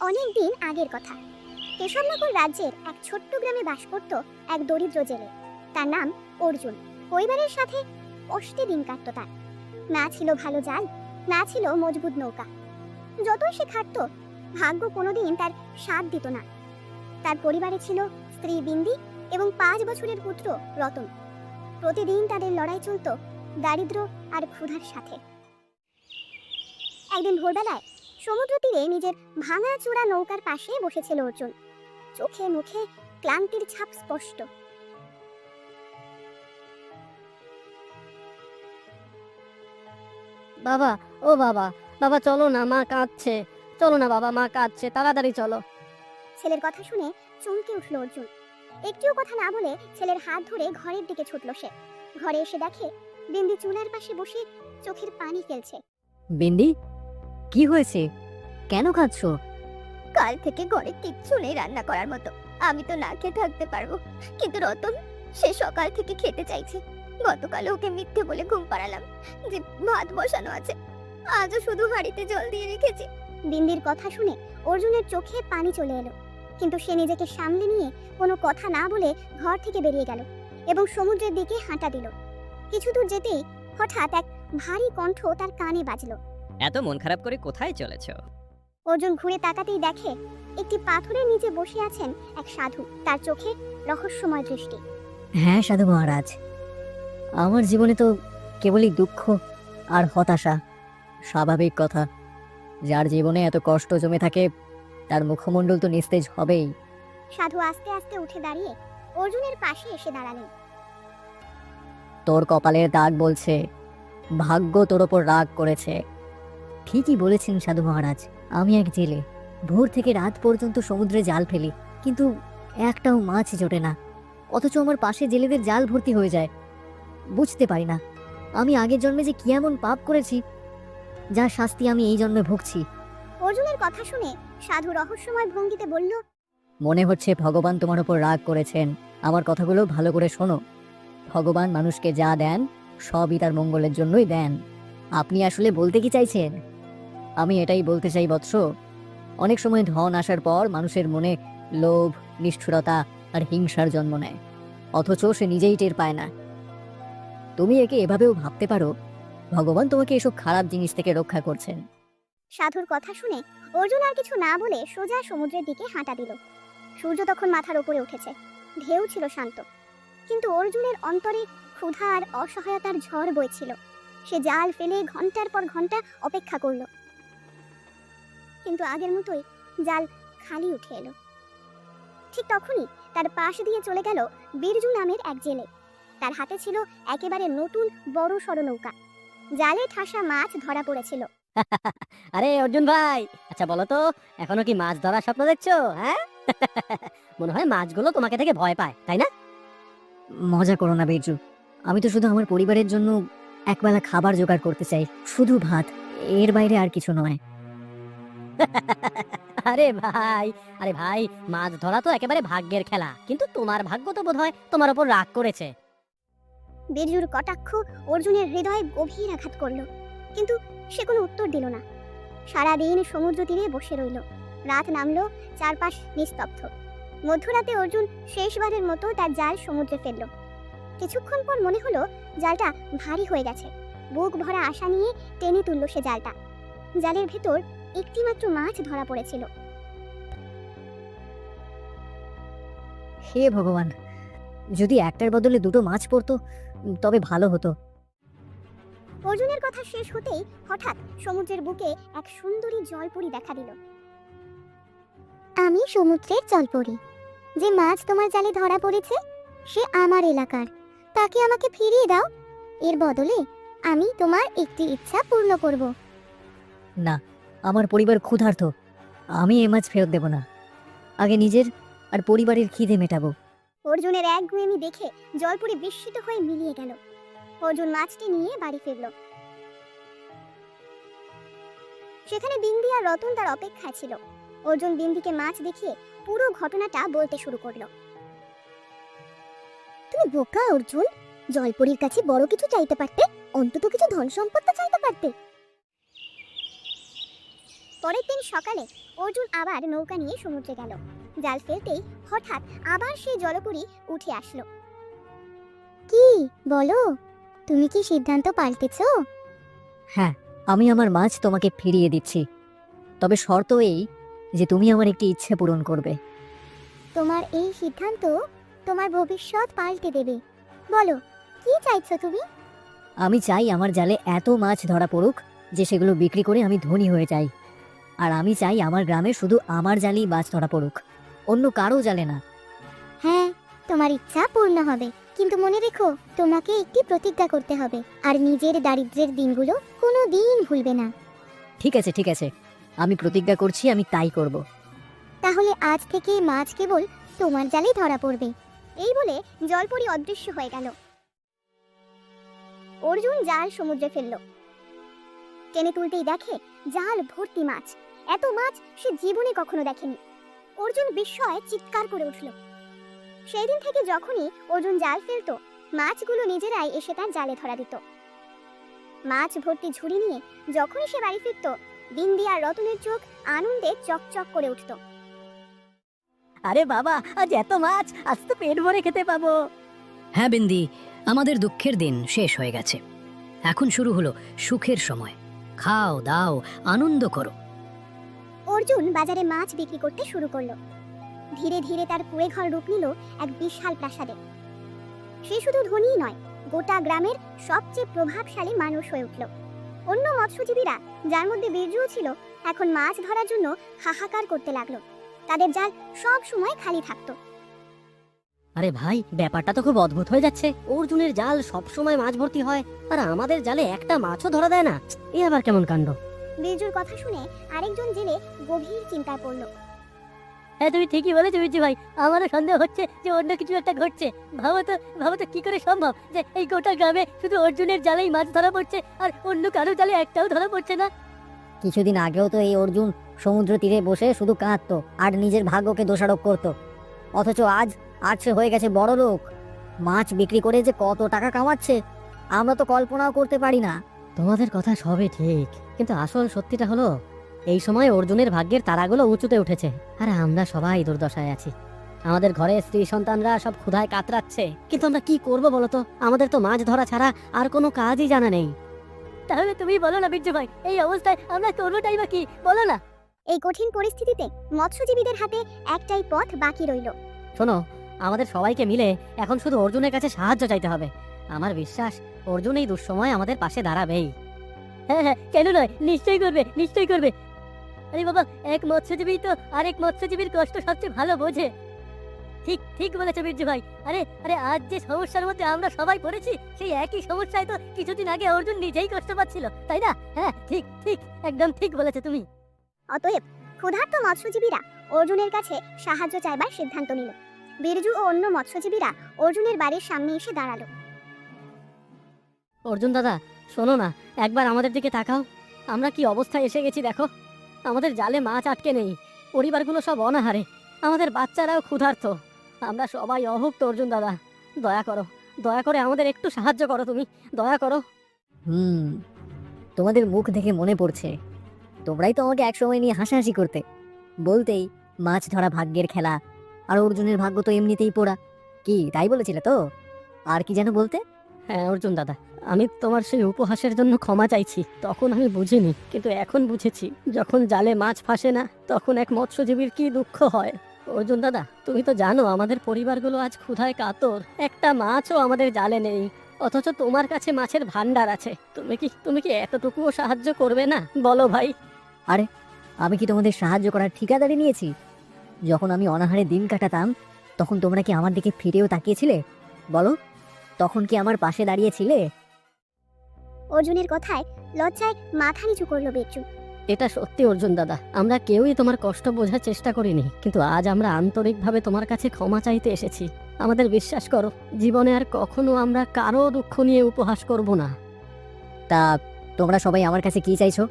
অনেক দিন আগের কথা। কেশবনগর রাজ্যের এক ছোট্ট গ্রামে বাস করত এক দরিদ্র জেলে। তার নাম অর্জুন। পরিবারের সাথে কষ্টে দিন কাটত তার। না ছিল ভালো জাল, না ছিল মজবুত নৌকা। যতই সে খাটত, ভাগ্য কোনোদিন তার সাথ দিত না। তার পরিবারে ছিল স্ত্রী বিন্দি এবং পাঁচ বছরের পুত্র রতন। প্রতিদিন তাদের লড়াই চলত দারিদ্র আর ক্ষুধার সাথে। একদিন ভোরবেলায় সমুদ্র তীরে নিজের ভাঙা চূড়া নৌকার পাশে বসেছিল অর্জুন চোখে মুখে ক্লান্তির ছাপ স্পষ্ট। বাবা ও বাবা বাবা চলো না মা কাঁদছে। চলো না বাবা মা কাঁদছে তাড়াতাড়ি চলো। ছেলের কথা শুনে চমকে উঠল অর্জুন। একটিও কথা না বলে ছেলের হাত ধরে ঘরের দিকে ছুটল সে। ঘরে এসে দেখে বিন্দি চুলার পাশে বসে চোখের পানি ফেলছে। বিন্দি কি হয়েছে? কেন কাঁদছো কাল থেকে ঘরে কিচ্ছু নেই রান্না করার মতো। আমি তো না খেয়ে থাকতে পারব। কিন্তু রতন সে সকাল থেকে খেতে চাইছে। গতকাল ওকে মিথ্যে বলে ঘুম পাড়ালাম যে ভাত বসানো আছে। আজও শুধু হাঁড়িতে জল দিয়ে রেখেছি। বিন্দির কথা শুনে অর্জুনের চোখে পানি চলে এলো। কিন্তু সে নিজেকে সামলে নিয়ে কোনো কথা না বলে ঘর থেকে বেরিয়ে গেল এবং সমুদ্রের দিকে হাঁটা দিল। কিছু দূর যেতেই হঠাৎ এক ভারী কণ্ঠ তার কানে বাজলো। এত মন খারাপ করে কোথায় চলেছ? অর্জুন ঘুরে তাকাতেই দেখে একটি পাথরের নিচে বসে আছেন এক সাধু। তার চোখে রহস্যময় দৃষ্টি। হ্যাঁ সাধু মহারাজ। আমার জীবনে তো কেবলই দুঃখ আর হতাশা স্বাভাবিক কথা। যার জীবনে এত কষ্ট জমে থাকে তার মুখমণ্ডল তো নিস্তেজ হবেই। সাধু আস্তে আস্তে উঠে দাঁড়িয়ে অর্জুনের পাশে এসে দাঁড়ালেন। তোর কপালের দাগ বলছে ভাগ্য তোর ওপর রাগ করেছে। ঠিকই বলেছেন সাধু মহারাজ আমি এক জেলে। ভোর থেকে রাত পর্যন্ত সমুদ্রে জাল ফেলি কিন্তু একটাও মাছ জোটে না। অথচ আমার পাশে জেলেদের জাল ভর্তি হয়ে যায়। বুঝতে পারি না আমি আগের জন্মে যে কি এমন পাপ করেছি যার শাস্তি আমি এই জন্মে ভুগছি। অর্জুনের কথা শুনে সাধু রহস্যময় ভঙ্গিতে বলল মনে হচ্ছে ভগবান তোমার উপর রাগ করেছেন। আমার কথাগুলো ভালো করে শোনো। ভগবান মানুষকে যা দেন সবই তার মঙ্গলের জন্যই দেন। আপনি আসলে বলতে কি চাইছেন? আমি এটাই বলতে চাই, বৎস। অনেক সময় ধন আসার পর মানুষের মনে লোভ, নিষ্ঠুরতা আর হিংসার জন্ম নেয়। অথচ সে নিজেই টের পায় না। তুমি একে এভাবেও ভাবতে পারো, ভগবান তোমাকে এসব খারাপ জিনিস থেকে রক্ষা করছেন। সাধুর কথা শুনে অর্জুন আর কিছু না বলে সোজা সমুদ্রের দিকে হাঁটা দিল। সূর্য তখন মাথার উপরে উঠেছে। ঢেউ ছিল শান্ত। কিন্তু অর্জুনের অন্তরে ক্ষুধা আর অসহায়তার ঝড় বইছিল। সে জাল ফেলে ঘণ্টার পর ঘণ্টা অপেক্ষা করল। কিন্তু আগের মতোই জাল খালি উঠে এলো। ঠিক তখনই তার পাশ দিয়ে চলে গেল বীরজু নামের এক জেলে। তার হাতে ছিল একেবারে নতুন বড় সড় নৌকা। জালে ঠাসা মাছ ধরা পড়েছিল। আরে অর্জুন ভাই আচ্ছা বলো তো, এখনও কি মাছ ধরার স্বপ্ন দেখছ হ্যাঁ? মনে হয় মাছগুলো তোমাকে থেকে ভয় পায়, তাই না? মজা করো না বীরজু, আমি তো শুধু আমার পরিবারের জন্য একবেলা খাবার জোগাড় করতে চাই, শুধু ভাত, এর বাইরে আর কিছু নয়। আরে ভাই আরে ভাই, মাছ ধরা তো একেবারে ভাগ্যের খেলা। কিন্তু তোমার ভাগ্য তো বোধহয় তোমার উপর রাগ করেছে। বীরজুর কটাক্ষ অর্জুনের হৃদয়ে গভীর আঘাত করল, কিন্তু সে কোনো উত্তর দিল না। সারাদিন সমুদ্র তীরে বসে রইল। রাত নামলো, চারপাশ নিস্তব্ধ। মধ্যরাতে অর্জুন শেষবারের মতো তার জাল সমুদ্রে ফেলল। কিছুক্ষণ পর মনে হলো জালটা ভারী হয়ে গেছে। বুক ভরা আশা নিয়ে টেনে তুলল সে জালটা। জালের ভেতর একটিমাত্র মাছ ধরা পড়েছিল। হে ভগবান যদি একটার বদলে দুটো মাছ পড়তো তবে ভালো হতো। অর্জুনের কথা শেষ হতেই হঠাৎ সমুদ্রের বুকে এক সুন্দরী জলপরি দেখা দিল। আমি সমুদ্রের জলপরি। যে মাছ তোমার জালে ধরা পড়েছে সে আমার এলাকার। তাকে আমাকে ফিরিয়ে দাও। এর বদলে আমি তোমার একটি ইচ্ছা পূর্ণ করব। না আমার পরিবার ক্ষুধার্ত। আমি এ মাছ ফেরত দেব না। আগে নিজের আর পরিবারের খিদে মেটাবো। অর্জুনের এক গুয়েমি দেখে জলপরি বিস্মিত হয়ে মিলিয়ে গেল। অর্জুন মাছটি নিয়ে বাড়ি ফিরল। সেখানে বিন্দি আর রতন তার অপেক্ষা ছিল। অর্জুন বিন্দিকে মাছ দেখিয়ে পুরো ঘটনাটা বলতে শুরু করল। তুমি বোকা, অর্জুন! জলপরির কাছে বড় কিছু চাইতে পারতে, অন্তত কিছু ধন সম্পদ চাইতে পারতে। পরের দিন সকালে অর্জুন আবার নৌকা নিয়ে সমুদ্রে গেল। জাল ফেলতেই হঠাৎ আবার সেই জলপুরি উঠে আসলো। কি? বলো তুমি কি সিদ্ধান্ত পাল্টেছো? হ্যাঁ আমি আমার মাছ তোমাকে ফিরিয়ে দিচ্ছি। তবে শর্ত এই যে তুমি আমার একটি ইচ্ছে পূরণ করবে। তোমার এই সিদ্ধান্ত তোমার ভবিষ্যৎ পাল্টে দেবে। বলো কি চাইছো তুমি? আমি চাই আমার জালে এত মাছ ধরা পড়ুক যে সেগুলো বিক্রি করে আমি ধনী হয়ে যাই। আর আমি চাই আমার গ্রামে শুধু আমার জালেই মাছ ধরা পড়ুক। অন্য কারও জালে না। হ্যাঁ তোমার ইচ্ছা পূর্ণ হবে। কিন্তু মনে রেখো তোমাকে একটি প্রতিজ্ঞা করতে হবে। আর নিজের দারিদ্রের দিনগুলো কোনো দিন ভুলবে না। ঠিক আছে ঠিক আছে। আমি প্রতিজ্ঞা করছি আমি তাই করব। তাহলে আজ থেকে মাছ কেবল তোমার জালেই ধরা পড়বে। এই বলে জলপরি অদৃশ্য হয়ে গেল। অর্জুন জাল সমুদ্রে ফেলল। টেনে তুলতেই দেখে জাল ভর্তি মাছ। এত মাছ সে জীবনে কখনো দেখেনি। অর্জুন বিস্ময়ে চিৎকার করে উঠল। সেই দিন থেকে যখনই অর্জুন জাল ফেলতো মাছগুলো নিজেরাই এসে তার জালে ধরা দিত। মাছ ভর্তি ঝুড়ি নিয়ে যখনই সে বাড়ি ফিরত বিন্দি আর রতনের চোখ আনন্দে চকচক করে উঠত। আরে বাবা আজ এত মাছ! আজ তো পেট ভরে খেতে পাবো। হ্যাঁ বিন্দি আমাদের দুঃখের দিন শেষ হয়ে গেছে। এখন শুরু হলো সুখের সময়। খাও দাও আনন্দ করো। অর্জুন বাজারে মাছ বিক্রি করতে শুরু করল। ধীরে ধীরে তার কুড়ে ঘর রূপ নিল এক বিশাল প্রাসাদে। সে শুধু ধনীই নয়, গোটা গ্রামের সবচেয়ে প্রভাবশালী মানুষ হয়ে উঠল। অন্য মৎস্যজীবীরা, যার মধ্যে বীর্যও ছিল, এখন মাছ ধরার জন্য হাহাকার করতে লাগল। তাদের জাল সব সময় খালি থাকতো। আরে ভাই, ব্যাপারটা তো খুব অদ্ভুত হয়ে যাচ্ছে। অর্জুনের জাল সব সময় মাছ ভর্তি হয়, আর আমাদের জালে একটা মাছও ধরা দেয় না। এ আবার কেমন কাণ্ড? বীরজুর কথা শুনে আরেকজন জেলে গভীর চিন্তায় পড়ল। হ্যাঁ তুমি ঠিকই বলেছ বিরজি ভাই। আমারও সন্দেহ হচ্ছে যে অন্য কিছু একটা ঘটছে। ভাবো তো ভাবো তো কি করে সম্ভব যে এই গোটা গ্রামে শুধু অর্জুনের জালেই মাছ ধরা পড়ছে আর অন্য কারও জালে একটাও ধরা পড়ছে না? কিছুদিন আগেও তো এই অর্জুন সমুদ্র তীরে বসে শুধু কাঁদতো আর নিজের ভাগ্যকে দোষারোপ করত। অথচ আজ আজ সে হয়ে গেছে বড় লোক মাছ বিক্রি করে যে কত টাকা কামাচ্ছে আমরা তো কল্পনাও করতে পারি না। তোমাদের কথা সবই ঠিক কিন্তু আসল সত্যিটা হলো এই সময় অর্জুনের ভাগ্যের তারাগুলো উঁচুতে উঠেছে আর আমরা সবাই দুর্দশায় আছি। আমাদের ঘরে স্ত্রী সন্তানরা সব ক্ষুধায় কাতরাচ্ছে কিন্তু আমরা কি করব বলতো আমাদের তো মাছ ধরা ছাড়া আর কোনো কাজই জানা নেই। তাহলে তুমি বলো না বিজ্জু ভাই এই অবস্থায় আমরা করবোটাই বা কি? বলো না। এই কঠিন পরিস্থিতিতে মৎস্যজীবীদের হাতে একটাই পথ বাকি রইল। শোনো আমাদের সবাইকে মিলে এখন শুধু অর্জুনের কাছে সাহায্য চাইতে হবে। আমার বিশ্বাস অর্জুন এই দুঃসময় আমাদের পাশে দাঁড়াবেই। হ্যাঁ হ্যাঁ কেন নয়? নিশ্চয়ই করবে নিশ্চয়ই করবে। আরে বাবা, এক মৎস্যজীবী তো আরেক মৎস্যজীবীর কষ্ট সবচেয়ে ভালো বোঝে। ঠিক ঠিক বলেছ বীরজু ভাই। আরে আরে, আজ যে সমস্যার মধ্যে আমরা সবাই পড়েছি, সেই একই সমস্যায় তো কিছুদিন আগে অর্জুন নিজেই কষ্ট পাচ্ছিল, তাই না? হ্যাঁ ঠিক ঠিক, একদম ঠিক বলেছ তুমি। অতএব ক্ষুধার্ত মৎস্যজীবীরা অর্জুনের কাছে সাহায্য চাইবার সিদ্ধান্ত নিল। বীরজু ও অন্য মৎস্যজীবীরা অর্জুনের বাড়ির সামনে এসে দাঁড়াল। অর্জুন দাদা, শোনো না, একবার আমাদের দিকে তাকাও। আমরা কি অবস্থায় এসে গেছি দেখো? আমাদের জালে মাছ আটকে নেই, পরিবারগুলো সব অনাহারে, আমাদের বাচ্চারাও ক্ষুধার্ত। আমরা সবাই অভুক্ত, অর্জুন দাদা। দয়া করো, দয়া করে আমাদের একটু সাহায্য করো তুমি, দয়া করো। হুম, তোমাদের মুখ দেখে মনে পড়ছে। তোমরাই তো আমাকে একসময় নিয়ে হাসাহাসি করতে। বলতেই মাছ ধরা ভাগ্যের খেলা, আর অর্জুনের ভাগ্য তো এমনিতেই পোড়া। কি, তাই বলেছিলে তো? আর কি যেন বলতে? হ্যাঁ অর্জুন দাদা, আমি তোমার সেই উপহাসের জন্য ক্ষমা চাইছি। তখন আমি বুঝিনি, কিন্তু এখন বুঝেছি, যখন জালে মাছ ফাঁসে না, তখন এক মৎস্যজীবীর কি দুঃখ হয়। অর্জুন দাদা, তুমি তো জানো আমাদের পরিবারগুলো আজ ক্ষুধায় কাতর। একটা মাছও আমাদের জালে নেই, অথচ তোমার কাছে মাছের ভান্ডার আছে। তুমি কি তুমি কি এতটুকুও সাহায্য করবে না? বলো ভাই। আরে, আমি কি তোমাদের সাহায্য করার ঠিকাদারি নিয়েছি? যখন আমি অনাহারে দিন কাটাতাম, তখন তোমরা কি আমার দিকে ফিরেও তাকিয়েছিলে? বলো। তখন কি আমার পাশে দাঁড়িয়েছিলে? অর্জুনের কথায় লজ্জায় মাথা নিচু করল বেচু এটা সত্যি অর্জুন দাদা আমরা কেউই তোমার কষ্ট বোঝার চেষ্টা করিনি কিন্তু আজ আমরা আন্তরিকভাবে তোমার কাছে ক্ষমা চাইতে এসেছি। আমাদের বিশ্বাস করো জীবনে আর কখনো আমরা কারও দুঃখ নিয়ে উপহাস করব না। তা তোমরা সবাই আমার কাছে কি চাইছো?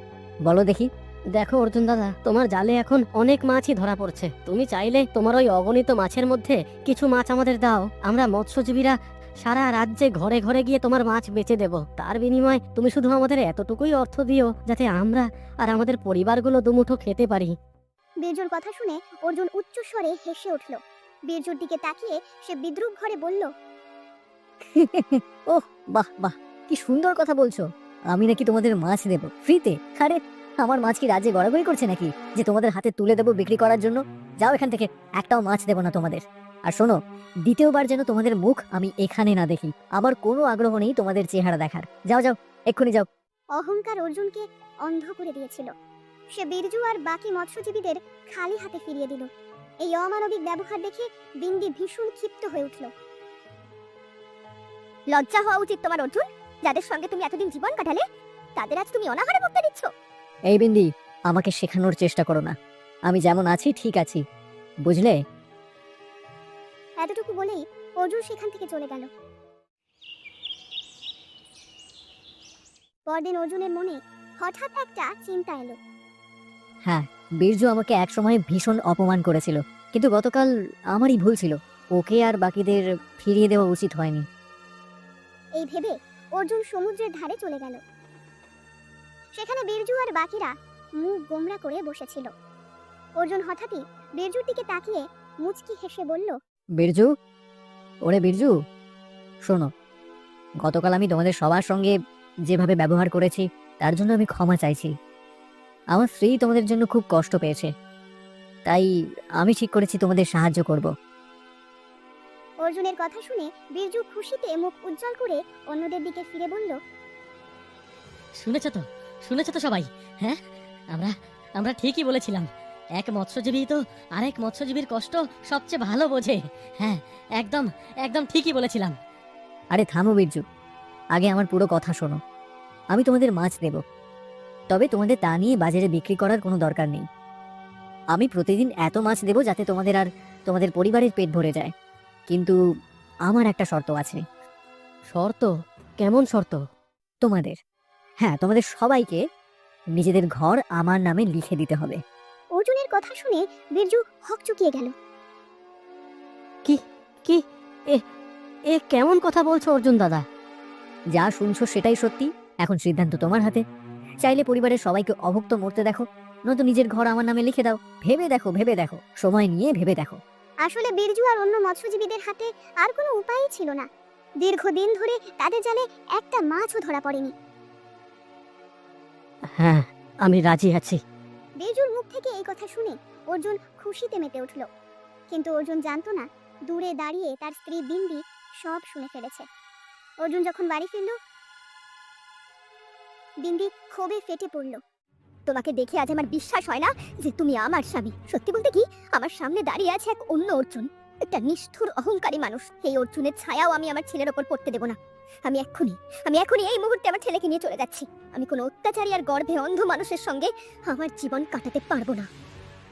বলো দেখি। দেখো অর্জুন দাদা তোমার জালে এখন অনেক মাছই ধরা পড়ছে। তুমি চাইলে তোমার ওই অগণিত মাছের মধ্যে কিছু মাছ আমাদের দাও। আমরা মৎস্যজীবীরা সারা রাজ্যে ঘরে ঘরে গিয়ে তোমার মাছ বেচে দেব। তার বিনিময়ে তুমি শুধু আমাদের এতটুকুই অর্থ দিও যাতে আমরা আর আমাদের পরিবারগুলো দুমুঠো খেতে পারি। বীরজুর কথা শুনে অর্জুন উচ্চস্বরে হেসে উঠল। বীরজুর দিকে তাকিয়ে সে বিদ্রুপ ঘরে বলল ওহ বাহ বাহ কি সুন্দর কথা বলছো। আমি নাকি তোমাদের মাছ দেব ফ্রিতে। আরে আমার মাছ কি রাজ্যে গড়াগড়ি করছে নাকি? যে তোমাদের হাতে তুলে দেবো বিক্রি করার জন্য? যাও এখান থেকে একটাও মাছ দেবো না তোমাদের। আর শোনো দ্বিতীয়বার যেন তোমাদের মুখ আমি এখানে না দেখি। আমার কোনো আগ্রহ নেই তোমাদের চেহারা দেখার। যাও যাও এক্ষুনি যাও। অহংকার অর্জুনকে অন্ধ করে দিয়েছিল। সে বীরজু আর বাকি মৎস্যজীবীদের খালি হাতে ফিরিয়ে দিল। এই অমানবিক ব্যবহার দেখে বিন্দি ভীষণ ক্ষিপ্ত হয়ে উঠল। লজ্জা হওয়া উচিত তোমার অর্জুন। যাদের সঙ্গে তুমি এতদিন জীবন কাটালে তাদের আজ তুমি অনাহারে মুক্তি দিচ্ছ। এই বিন্দি আমাকে শেখানোর চেষ্টা করো না। আমি যেমন আছি ঠিক আছি। বুঝলে? এতটুকু বলেই অর্জুন সেখান থেকে চলে গেল। পরদিন অর্জুনের মনে হঠাৎ একটা চিন্তা এলো। হ্যাঁ বীরজু আমাকে একসময় ভীষণ অপমান করেছিল কিন্তু গতকাল আমারই ভুল ছিল। ওকে আর বাকিদের ফিরিয়ে দেওয়া উচিত হয়নি। এই ভেবে অর্জুন সমুদ্রের ধারে চলে গেল। সেখানে বীরজু আর বাকিরা মুখ গোমরা করে বসেছিল। অর্জুন হঠাৎই বীরজুর দিকে তাকিয়ে মুচকি হেসে বলল বীরজু? ওরে বীরজু শোনো গতকাল আমি তোমাদের সবার সঙ্গে যেভাবে ব্যবহার করেছি তার জন্য আমি ক্ষমা চাইছি। আমার স্ত্রী তোমাদের জন্য খুব কষ্ট পেয়েছে তাই আমি ঠিক করেছি তোমাদের সাহায্য করব। অর্জুনের কথা শুনে বীরজু খুশিতে মুখ উজ্জ্বল করে অন্যদের দিকে ফিরে বলল শুনেছ তো শুনেছ তো সবাই হ্যাঁ? আমরা আমরা ঠিকই বলেছিলাম। এক মৎস্যজীবী তো আরেক মৎস্যজীবীর কষ্ট সবচেয়ে ভালো বোঝে। হ্যাঁ একদম একদম ঠিকই বলেছিলাম। আরে থামো বীরজু, আগে আমার পুরো কথা শোনো। আমি তোমাদের মাছ দেব। তবে তোমাদের তা নিয়ে বাজারে বিক্রি করার কোনো দরকার নেই। আমি প্রতিদিন এত মাছ দেব যাতে তোমাদের আর তোমাদের পরিবারের পেট ভরে যায়। কিন্তু আমার একটা শর্ত আছে। শর্ত? কেমন শর্ত? তোমাদের। হ্যাঁ তোমাদের সবাইকে নিজেদের ঘর আমার নামে লিখে দিতে হবে। কথা শুনে বীরজু হকচকিয়ে গেল। কি কি? এ এ কেমন কথা বলছো অর্জুন দাদা? যা শুনছো সেটাই সত্যি এখন সিদ্ধান্ত তোমার হাতে। চাইলে পরিবারের সবাইকে অভুক্ত মরতে দেখো নয়তো নিজের ঘর আমার নামে লিখে দাও। ভেবে দেখো ভেবে দেখো সময় নিয়ে ভেবে দেখো। আসলে বীরজু আর অন্য মৎস্যজীবীদের হাতে আর কোনো উপায়ই ছিল না। দীর্ঘদিন ধরে তাদের জালে একটা মাছও ধরা পড়েনি। হ্যাঁ আমি রাজি আছি। বীরজুর মুখ থেকে এই কথা শুনে অর্জুন খুশিতে মেতে উঠল। কিন্তু অর্জুন জানতো না, দূরে দাঁড়িয়ে তার স্ত্রী বিন্দি সব শুনে ফেলেছে। অর্জুন যখন বাড়ি ফিরল, বিন্দি ক্ষোভে ফেটে পড়ল। তোমাকে দেখে আজ আমার বিশ্বাস হয় না যে তুমি আমার স্বামী। সত্যি বলতে কি, আমার সামনে দাঁড়িয়ে আছে এক অন্য অর্জুন। একটা নিষ্ঠুর, অহংকারী মানুষ। এই অর্জুনের ছায়াও আমি আমার ছেলের ওপর পড়তে দেব না। আমি এক্ষুনি আমি এখনই এই মুহূর্তে আমার ছেলেকে নিয়ে চলে যাচ্ছি। আমি কোনো অত্যাচারী আর গর্ভে অন্ধ মানুষের সঙ্গে আমার জীবন কাটাতে পারব না।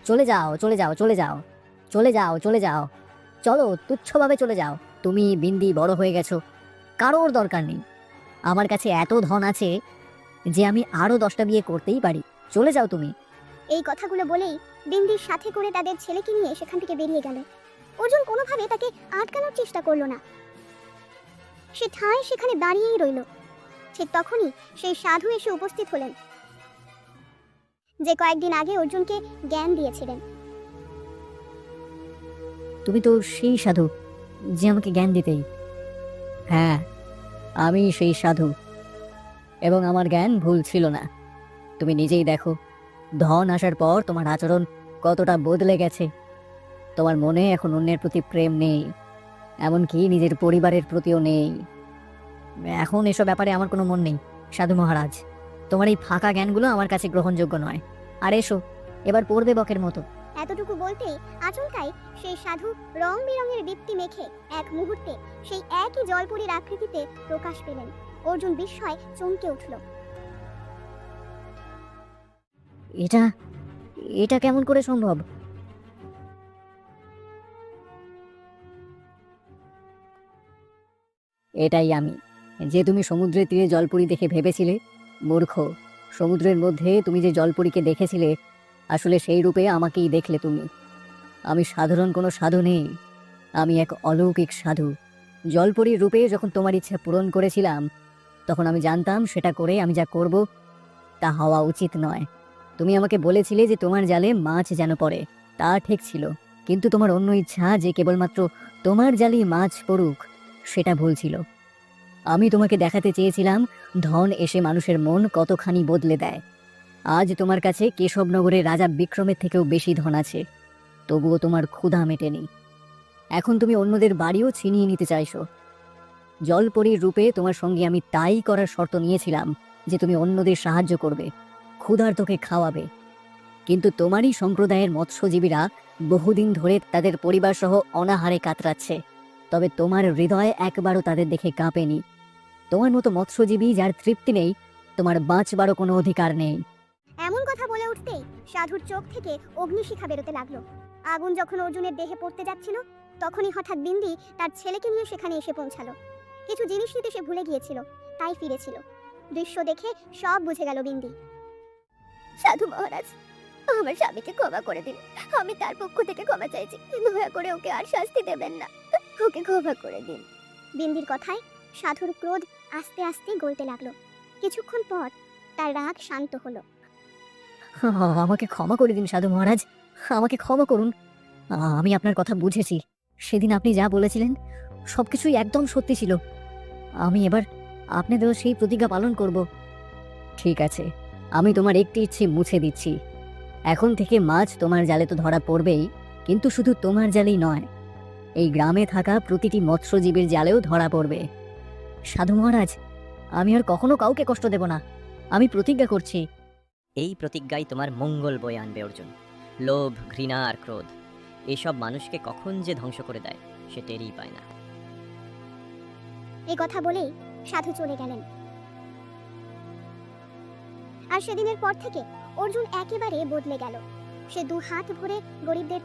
চলে যাও চলে যাও চলে যাও চলে যাও চলে যাও। চলো তুচ্ছভাবে চলে যাও। তুমি বিন্দি বড় হয়ে গেছো। কারোর দরকার নেই। আমার কাছে এত ধন আছে যে আমি আরও দশটা বিয়ে করতেই পারি। চলে যাও তুমি। এই কথাগুলো বলেই বিন্দির সাথে করে তাদের ছেলেকে নিয়ে সেখান থেকে বেরিয়ে গেল। অর্জুন কোনোভাবে তাকে আটকানোর চেষ্টা করল না। সে ঠায় সেখানে দাঁড়িয়েই রইল। ঠিক তখনই সেই সাধু এসে উপস্থিত হলেন। যে কয়েকদিন আগে অর্জুনকে জ্ঞান দিয়েছিলেন। তুমি তো সেই সাধু যে আমাকে জ্ঞান দিতেই। হ্যাঁ আমি সেই সাধু। এবং আমার জ্ঞান ভুল ছিল না। তুমি নিজেই দেখো, ধন আসার পর তোমার আচরণ কতটা বদলে গেছে। তোমার মনে এখন অন্যের প্রতি প্রেম নেই। এমনকি নিজের পরিবারের প্রতিও নেই। এখন এসব ব্যাপারে আমার কোনো মন নেই সাধু মহারাজ। তোমার এই ফাঁকা জ্ঞানগুলো আমার কাছে গ্রহণযোগ্য নয়। আর এসো এবার পড়বে বকের মতো। এতটুকু বলতেই আচমকাই সেই সাধু রং বেরঙের দীপ্তি মেখে এক মুহূর্তে সেই একই জলপুরীর আকৃতিতে প্রকাশ পেলেন। অর্জুন বিস্ময় চমকে উঠল। এটা এটা কেমন করে সম্ভব? এটাই আমি। যে তুমি সমুদ্রের তীরে জলপুরি দেখে ভেবেছিলে, মূর্খ, সমুদ্রের মধ্যে তুমি যে জলপুরিকে দেখেছিলে, আসলে সেই রূপে আমাকেই দেখলে তুমি। আমি সাধারণ কোনো সাধু নেই, আমি এক অলৌকিক সাধু। জলপরীর রূপে যখন তোমার ইচ্ছা পূরণ করেছিলাম, তখন আমি জানতাম সেটা করে আমি যা করব, তা হওয়া উচিত নয়। তুমি আমাকে বলেছিলে যে তোমার জালে মাছ যেন পড়ে, তা ঠিক ছিল। কিন্তু তোমার অন্য ইচ্ছা যে কেবলমাত্র তোমার জালেই মাছ পড়ুক সেটা ভুল ছিল। আমি তোমাকে দেখাতে চেয়েছিলাম, ধন এসে মানুষের মন কতখানি বদলে দেয়। আজ তোমার কাছে কেশবনগরের রাজা বিক্রমের থেকেও বেশি ধন আছে, তবুও তোমার ক্ষুধা মেটেনি। এখন তুমি অন্যদের বাড়িও ছিনিয়ে নিতে চাইছো। জলপরীর রূপে তোমার সঙ্গে আমি তাই করার শর্ত নিয়েছিলাম যে তুমি অন্যদের সাহায্য করবে, ক্ষুধার্তকে খাওয়াবে। কিন্তু তোমারই সম্প্রদায়ের মৎস্যজীবীরা বহুদিন ধরে তাদের পরিবার সহ অনাহারে কাতরাচ্ছে। তবে তোমার হৃদয় একবারও তাদের দেখে কাঁপেনি। তোমার মতো মৎস্যজীবী যার তৃপ্তি নেই, তোমার বাঁচবারও কোনো অধিকার নেই। এমন কথা বলে উঠতেই সাধুর চোখ থেকে অগ্নিশিখা বেরোতে লাগল। আগুন যখন অর্জুনের দেহে পড়তে যাচ্ছিল, তখনই হঠাৎ বিন্দি তার ছেলেকে নিয়ে সেখানে এসে পৌঁছালো। কিছু জিনিস নিতে সে ভুলে গিয়েছিল, তাই ফিরেছিল। দৃশ্য দেখে সব বুঝে গেল বিন্দি। সাধু মহারাজ, আমার স্বামীকে ক্ষমা করে দিন। আমি তার পক্ষ থেকে ক্ষমা চাইছি। দয়া করে ওকে আর শাস্তি দেবেন না। ওকে ক্ষমা করে দিন। বিন্দির কথায় সাধুর ক্রোধ আস্তে আস্তে গলতে লাগল। কিছুক্ষণ পর তার রাগ শান্ত হলো। আমাকে ক্ষমা করে দিন সাধু মহারাজ। আমাকে ক্ষমা করুন। আমি আপনার কথা বুঝেছি। সেদিন আপনি যা বলেছিলেন, সবকিছুই একদম সত্যি ছিল। আমি এবার আপনাদেরও সেই প্রতিজ্ঞা পালন করব। ঠিক আছে, আমি তোমার একটি ইচ্ছে মুছে দিচ্ছি। এখন থেকে মাছ তোমার জালে তো ধরা পড়বেই, কিন্তু শুধু তোমার জালেই নয় এই গ্রামে থাকা প্রতিটি মৎস্যজীবীর জালেও ধরা পড়বে। সাধু মহারাজ আমি আর কখনো কাউকে কষ্ট দেব না। আমি প্রতিজ্ঞা করছি। এই প্রতিজ্ঞাই তোমার মঙ্গল বয়ে আনবে অর্জুন। লোভ ঘৃণা আর ক্রোধ এসব মানুষকে কখন যে ধ্বংস করে দেয় সে টেরই পায় না। এই কথা বলেই সাধু চলে গেলেন। আর সেদিনের পর থেকে অর্জুন একেবারে বদলে গেল। সে দু হাত ভরে গরিবদের